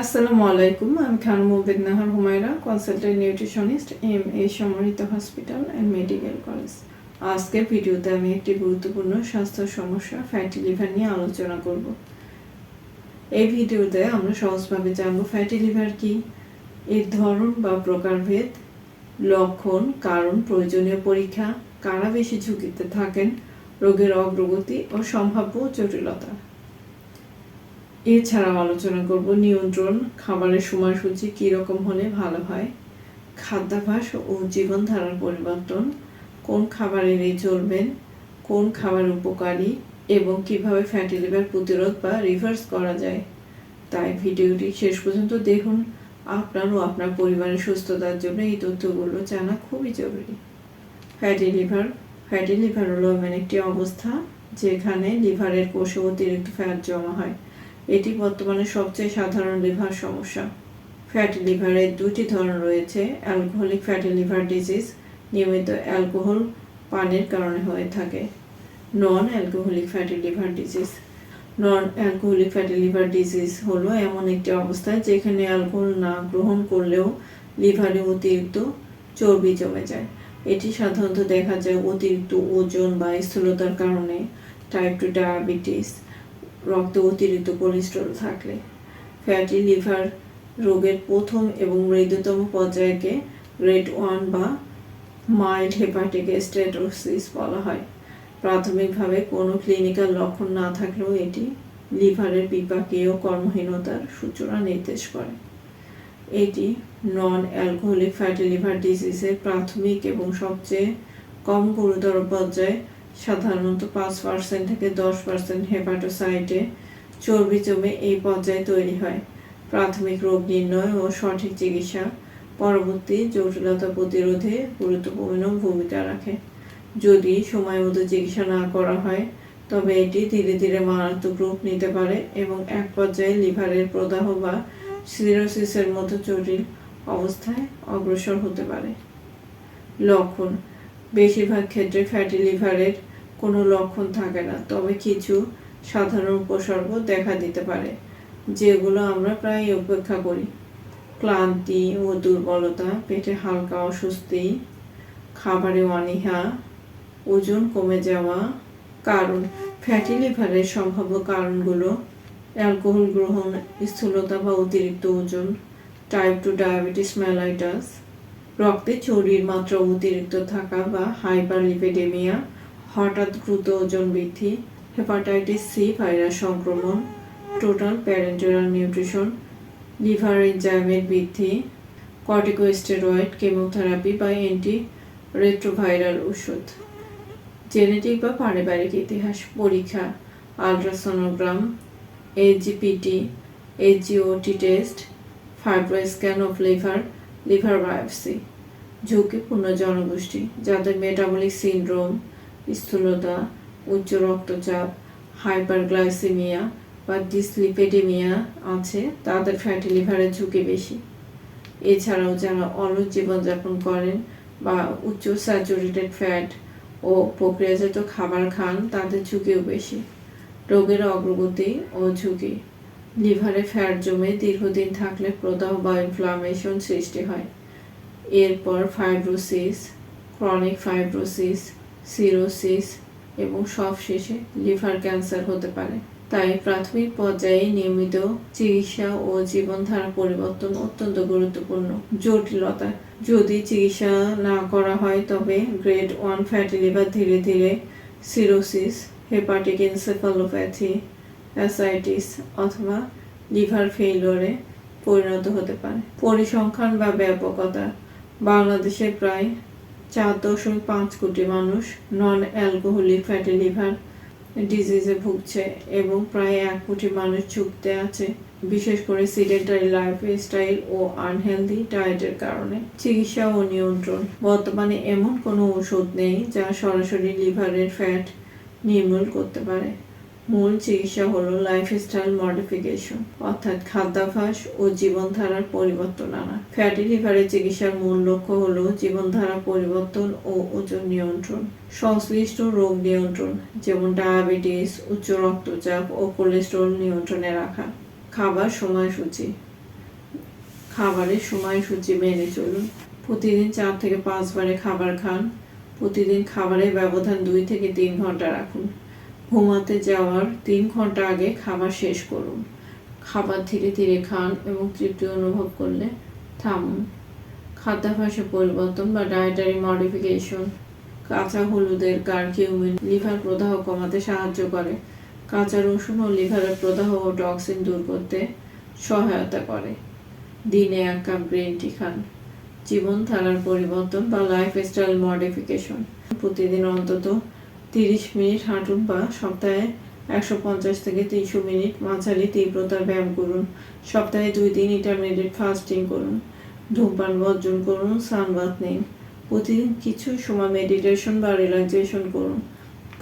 আসসালামু আলাইকুম, আমি Khan Mubid Nahar Humayra consultant nutritionist M A Samorita hospital and medical college আজকের ভিডিওতে আমি একটি গুরুত্বপূর্ণ স্বাস্থ্য সমস্যা ফ্যাটি লিভার নিয়ে আলোচনা করব। এই ভিডিওতে আমরা সহজভাবে জানব ফ্যাটি লিভার কি, এর ধরন বা প্রকারভেদ, লক্ষণ, কারণ, প্রয়োজনীয় পরীক্ষা, কারা বেশি ঝুঁকিতে থাকেন, রোগের অগ্রগতি ও সম্ভাব্য জটিলতা। এছাড়াও আলোচনা করব নিয়ন্ত্রণ, খাবারের সময়সূচি কী রকম হলে ভালো হয়, খাদ্যাভ্যাস ও জীবনধারার পরিবর্তন, কোন খাবার এড়িয়ে চলবেন, কোন খাবার উপকারী এবং কীভাবে ফ্যাটি লিভার প্রতিরোধ বা রিভার্স করা যায়। তাই ভিডিওটি শেষ পর্যন্ত দেখুন। আপনার ও আপনার পরিবারের সুস্থতার জন্য এই তথ্যগুলো জানা খুবই জরুরি। ফ্যাটি লিভার ফ্যাটি লিভার হলো এমন একটি অবস্থা যেখানে লিভারের কোষে অতিরিক্ত ফ্যাট জমা হয়। এটি বর্তমানে সবচেয়ে সাধারণ লিভার সমস্যা। ফ্যাটি লিভারের দুটি ধরন রয়েছে, অ্যালকোহলিক ফ্যাটি লিভার ডিজিজ, নিয়মিত অ্যালকোহল পানের কারণে হয়ে থাকে। Non alcoholic fatty liver disease. Non alcoholic fatty liver disease হলো এমন একটি অবস্থা যেখানে অ্যালকোহল না গ্রহণ করলেও লিভারে অতিরিক্ত চর্বি জমে যায়। এটি সাধারণত দেখা যায় অতিরিক্ত ওজন বা স্থূলতার কারণে টাইপ টু ডায়াবেটিস রক্তে অতিরিক্ত কোলেস্ট্রল থাকলে ফ্যাটি লিভার রোগের প্রথম এবং মৃদুতম পর্যায়কে গ্রেড ওয়ান বা মাইল্ড হেপাটিক স্টেটোসিস বলা হয়। প্রাথমিকভাবে কোনো ক্লিনিক্যাল লক্ষণ না থাকলেও এটি লিভারের বিপাকীয় কর্মহীনতার সূচনা নির্দেশ করে। এটি নন অ্যালকোহলিক ফ্যাটি লিভার ডিজিজের প্রাথমিক এবং সবচেয়ে কম গুরুতর পর্যায়ে সাধারণত পাঁচ পার্সেন্ট থেকে দশ পার্সেন্ট হেপাটোসাইটে চর্বি জমে এই পর্যায়ে তৈরি হয়। প্রাথমিক রোগ নির্ণয় ও সঠিক চিকিৎসা পরবর্তী জটিলতা প্রতিরোধে গুরুত্বপূর্ণ ভূমিকা রাখে। যদি সময় মতো চিকিৎসা না করা হয়, তবে এটি ধীরে ধীরে মারাত্মক রূপ নিতে পারে এবং এক পর্যায়ে লিভারের প্রদাহ বা সিরোসিসের মতো জটিল অবস্থায় অগ্রসর হতে পারে। লক্ষণ বেশিরভাগ ক্ষেত্রে ফ্যাটি লিভারের কোনো লক্ষণ থাকে না, তবে কিছু সাধারণ উপসর্গ দেখা দিতে পারে, যেগুলো আমরা প্রায় উপেক্ষা করি। ক্লান্তি ও দুর্বলতা, পেটে হালকা অস্বস্তি, খাবারে অনীহা, ওজন কমে যাওয়া, কারণ ফ্যাটি লিভারের সম্ভাব্য কারণগুলো অ্যালকোহল গ্রহণ, স্থূলতা বা অতিরিক্ত ওজন টাইপ টু ডায়াবেটিস মেলাইটাস রক্তে চর্বির মাত্রা অতিরিক্ত থাকা বা হাইপারলিপিডেমিয়া, হঠাৎ দ্রুত ওজন বৃদ্ধি, হেপাটাইটিস সি ভাইরাস সংক্রমণ, টোটাল প্যারেন্টেরাল নিউট্রিশন, লিভার এনজাইমের বৃদ্ধি, কর্টিকোস্টেরয়েড, কেমোথেরাপি বা অ্যান্টি রেট্রোভাইরাল ওষুধ। জেনেটিক বা পারিবারিক ইতিহাস পরীক্ষা, ultrasonogram HGPT HGOT test, fibroscan of liver liver biopsy. ঝুঁকিপূর্ণ জনগোষ্ঠী যাদের মেটাবলিক সিনড্রোম স্থূলতা, উচ্চ রক্তচাপ হাইপারগ্লাইসেমিয়া বা ডিসলিপেডেমিয়া আছে, তাদের ফ্যাটি লিভারের ঝুঁকি বেশি। এছাড়াও যারা অলস জীবনযাপন করেন বা উচ্চ স্যাচুরেটেড ফ্যাট ও প্রক্রিয়াজাত খাবার খান, তাদের ঝুঁকিও বেশি। রোগের অগ্রগতি ও ঝুঁকি। লিভারে ফ্যাট জমে দীর্ঘদিন থাকলে প্রদাহ বা ইনফ্লামেশন সৃষ্টি হয়। এরপর ফাইব্রোসিস, ক্রনিক ফাইব্রোসিস, সিরোসিস এবং সবশেষে লিভার ক্যান্সার হতে পারে। তাই প্রাথমিক পর্যায়ে নিয়মিত চিকিৎসা ও জীবনধারা পরিবর্তন অত্যন্ত গুরুত্বপূর্ণ। জটিলতা, যদি চিকিৎসা না করা হয়, তবে গ্রেড ওয়ান ফ্যাটি লিভার ধীরে ধীরে সিরোসিস, হেপাটিক এনসেফালোপ্যাথি, অ্যাসাইটিস অথবা লিভার ফেইলরে পরিণত হতে পারে। পরিসংখ্যান বা ব্যাপকতা বাংলাদেশে প্রায় চার দশমিক পাঁচ কোটি মানুষ নন অ্যালকোহলিক ফ্যাটি লিভার ডিজিজে ভুগছে এবং প্রায় এক কোটি মানুষ ঝুঁকতে আছে, বিশেষ করে সিডেন্টারি লাইফ স্টাইল ও আনহেলদি ডায়েটের কারণে। চিকিৎসা ও নিয়ন্ত্রণ। বর্তমানে এমন কোনো ওষুধ নেই যা সরাসরি লিভারের ফ্যাট নির্মূল করতে পারে। মূল চিকিৎসা হলো লাইফস্টাইল মডিফিকেশন অর্থাৎ খাদ্যাভ্যাস ও জীবনধারার পরিবর্তন আনা। ফ্যাটি লিভারের চিকিৎসার মূল লক্ষ্য হলো জীবনধারা পরিবর্তন ও ওজন নিয়ন্ত্রণ। সংশ্লিষ্ট রোগ নিয়ন্ত্রণ, যেমন ডায়াবেটিস উচ্চ রক্তচাপ ও কোলেস্টেরল নিয়ন্ত্রণে রাখা। খাবার সময়সূচি। খাবারের সময়সূচি মেনে চলুন। প্রতিদিন চার থেকে পাঁচবারে খাবার খান। প্রতিদিন খাবারের ব্যবধান দুই থেকে তিন ঘণ্টা রাখুন। ঘুমাতে যাওয়ার তিন ঘণ্টা আগে খাবার শেষ করুন। খাবার ধীরে ধীরে খান এবং তৃপ্তি অনুভব করলে থামুন। খাদ্যাভ্যাসে পরিবর্তন বা ডায়েটারি মডিফিকেশন কাঁচা হলুদের কার্কিউমিন লিভার প্রদাহ কমাতে সাহায্য করে। কাঁচা রসুন ও লিভারের প্রদাহ ও টক্সিন দূর করতে সহায়তা করে। দিনে এক কাপ গ্রিন টি খান। জীবনধারার পরিবর্তন বা লাইফস্টাইল মডিফিকেশন প্রতিদিন অন্তত তিরিশ মিনিট হাঁটুন বা সপ্তাহে একশো পঞ্চাশ থেকে তিনশো মিনিট মাঝারি তীব্রতার ব্যায়াম করুন। সপ্তাহে দুই দিন ইন্টারমিডিয়েট ফাস্টিং করুন। ধূমপান বর্জন করুন সানবাথ নিন প্রতিদিন কিছু সময় মেডিটেশন বা রিল্যাক্সেশন করুন।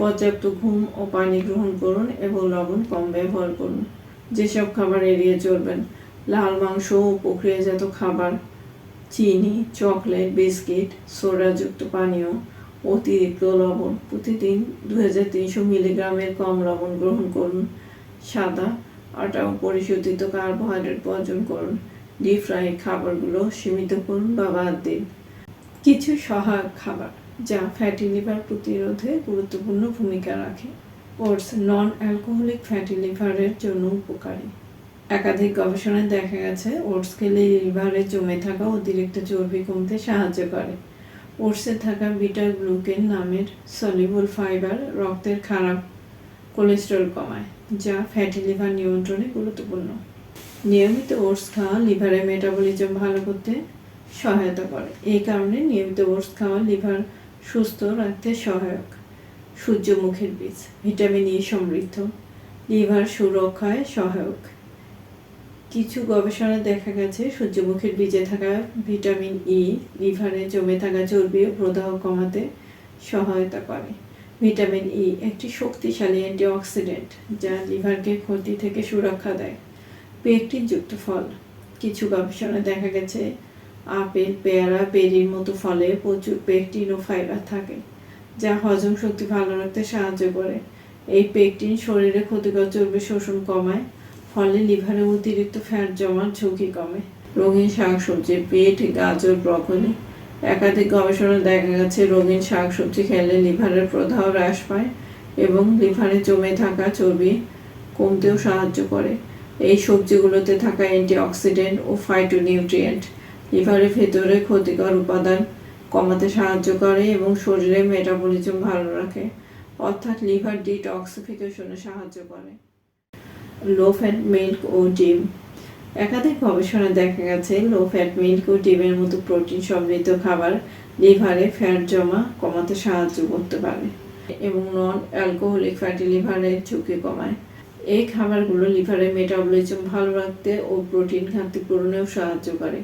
পর্যাপ্ত ঘুম ও পানি গ্রহণ করুন এবং লবণ কম ব্যবহার করুন। যেসব খাবার এড়িয়ে চলবেন, লাল মাংস ও প্রক্রিয়াজাত খাবার, চিনি, চকলেট, বিস্কিট, সোডাযুক্ত পানীয় অতিরিক্ত লবণ। প্রতিদিন দু হাজার তিনশো মিলিগ্রামের কম লবণ গ্রহণ করুন। সাদা আটা ও পরিশোধিত কার্বোহাইড্রেট বর্জন করুন। ডিপ ফ্রাই খাবারগুলো সীমিত করুন বা বাদ দিন। কিছু সহায়ক খাবার যা ফ্যাটি লিভার প্রতিরোধে গুরুত্বপূর্ণ ভূমিকা রাখে। ওটস নন অ্যালকোহলিক ফ্যাটি লিভারের জন্য উপকারী। একাধিক গবেষণায় দেখা গেছে ওটস খেলে লিভারে জমে থাকা অতিরিক্ত চর্বি কমতে সাহায্য করে। ওটসে থাকা বিটা গ্লুকেন নামের সলিবল ফাইবার রক্তের খারাপ কোলেস্টেরল কমায়, যা ফ্যাটি লিভার নিয়ন্ত্রণে গুরুত্বপূর্ণ। নিয়মিত ওটস খাওয়া লিভারের মেটাবলিজম ভালো করতে সহায়তা করে। এই কারণে নিয়মিত ওটস খাওয়া লিভার সুস্থ রাখতে সহায়ক। সূর্যমুখীর বীজ, ভিটামিন ই সমৃদ্ধ, লিভার সুরক্ষায় সহায়ক। কিছু গবেষণায় দেখা গেছে, সূর্যমুখীর বীজে থাকা ভিটামিন ই লিভারে জমে থাকা চর্বি ও প্রদাহ কমাতে সহায়তা করে। ভিটামিন ই একটি শক্তিশালী অ্যান্টিঅক্সিডেন্ট যা লিভারকে ক্ষতি থেকে সুরক্ষা দেয়। পেকটিনযুক্ত ফল। কিছু গবেষণায় দেখা গেছে, আপেল, পেয়ারা, বেরির মতো ফলে প্রচুর পেকটিন ও ফাইবার থাকে, যা হজম শক্তি ভালো রাখতে সাহায্য করে। এই পেকটিন শরীরে ক্ষতিকর চর্বি শোষণ কমায় ফলে লিভারে অতিরিক্ত ফ্যাট জমার ঝুঁকি কমে। রঙিন শাকসবজি, পেট, গাজর, ব্রকলি। একাধিক গবেষণায় দেখা গেছে, রঙিন শাকসবজি খেলে লিভারের প্রদাহ হ্রাস পায় এবং লিভারে জমে থাকা চর্বি কমতেও সাহায্য করে। এই সবজিগুলোতে থাকা অ্যান্টিঅক্সিডেন্ট ও ফাইটোনিউট্রিয়েন্ট লিভারের ভেতরে ক্ষতিকর উপাদান কমাতে সাহায্য করে এবং শরীরে মেটাবলিজম ভালো রাখে, অর্থাৎ লিভার ডিটক্সিফিকেশনে সাহায্য করে। লো ফ্যাট মিল্ক ও ডিম। একাধিক গবেষণায় দেখা গেছে লো ফ্যাট মিল্ক ও ডিমের মতো প্রোটিন সমৃদ্ধ খাবার লিভারে ফ্যাট জমা কমাতে সাহায্য করতে পারে এবং নন অ্যালকোহলিক ফ্যাটি লিভারের ঝুঁকি কমায়। এই খাবারগুলো লিভারের মেটাবলিজম ভালো রাখতে ও প্রোটিন ঘাটতি পূরণেও সাহায্য করে।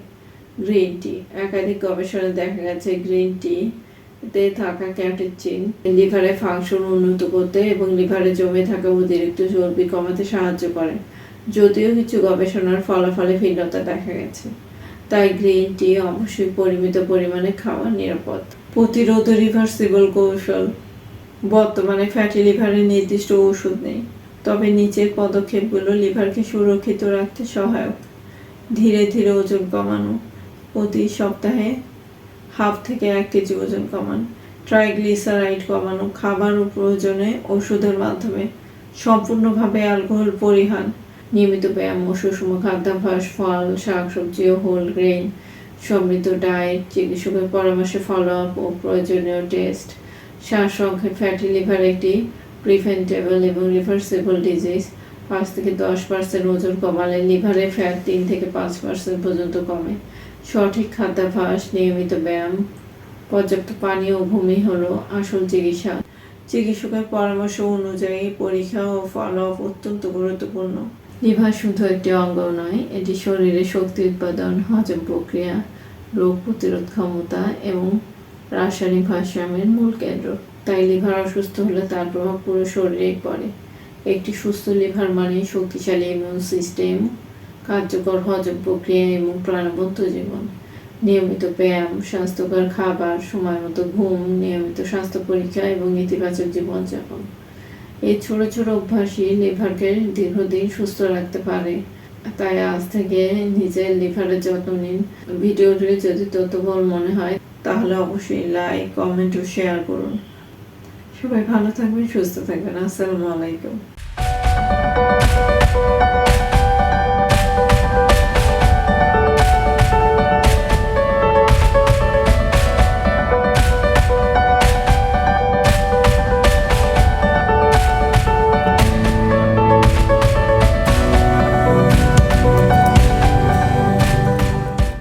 Green tea. একাধিক গবেষণায় দেখা গেছে, গ্রিন টি তে থাকা ক্যাটেচিন লিভারের ফাংশন উন্নত করতে এবং লিভারে জমে থাকা অতিরিক্ত চর্বি কমাতে সাহায্য করে। যদিও কিছু গবেষণার ফলাফলে ভিন্নতা দেখা গেছে। তাই গ্রিন টি অবশ্যই পরিমিত পরিমাণে খাওয়া নিরাপদ। প্রতিরোধ রিভার্সিবল কৌশল। বর্তমানে ফ্যাটি লিভারের নির্দিষ্ট ওষুধ নেই, তবে নিচের পদক্ষেপগুলো লিভারকে সুরক্ষিত রাখতে সহায়ক। ধীরে ধীরে ওজন কমানো। প্রতি সপ্তাহে হাফ থেকে এক কেজি ওজন কমান। ট্রাইগ্লিসারাইড কমানো খাবার ও প্রয়োজনে ওষুধের মাধ্যমে সম্পূর্ণভাবে অ্যালকোহল পরিহার। নিয়মিত ব্যায়াম ও সুষম খাদ্যাভ্যাস, ফল, শাকসবজি ও হোল গ্রেন সমৃদ্ধ ডায়েট, চিকিৎসকের পরামর্শে ফলো আপ ও প্রয়োজনীয় টেস্ট। সারসংক্ষেপ ফ্যাটি লিভার একটি প্রিভেন্টেবল এবং রিভার্সেবল ডিজিজ পাঁচ থেকে দশ পার্সেন্ট ওজন কমালে লিভারে ফ্যাট তিন থেকে পাঁচ পার্সেন্ট পর্যন্ত কমে। সঠিক খাদ্যাভ্যাস নিয়মিত ব্যায়াম পর্যাপ্ত পানি ও ভূমি হলো আসল চিকিৎসা। চিকিৎসকের পরামর্শ অনুযায়ী পরীক্ষা ও ফলো আপ অত্যন্ত গুরুত্বপূর্ণ। লিভার শুধু একটি অঙ্গ নয় এটি শরীরে শক্তি উৎপাদন হজম প্রক্রিয়া রোগ প্রতিরোধ ক্ষমতা এবং রাসায়নিক ভারসাম্যের মূল কেন্দ্র। তাই লিভার অসুস্থ হলে তার প্রভাব পুরো শরীরেই পড়ে। একটি সুস্থ লিভার মানে শক্তিশালী ইমিউন সিস্টেম কার্যকর হজম প্রক্রিয়া এবং প্রাণবন্ত জীবন, নিয়মিত ব্যায়াম, স্বাস্থ্যকর খাবার, সময় মতো ঘুম, নিয়মিত স্বাস্থ্য পরীক্ষা এবং ইতিবাচক জীবনযাপন। এই ছোট ছোট অভ্যাসই লিভারকে দীর্ঘদিন সুস্থ রাখতে পারে। তাই আজ থেকে নিজের লিভারের যত্ন নিন। ভিডিওটি যদি তথ্যবল মনে হয়, তাহলে অবশ্যই লাইক কমেন্ট ও শেয়ার করুন। সবাই ভালো থাকবেন, সুস্থ থাকবেন। আসসালামু আলাইকুম।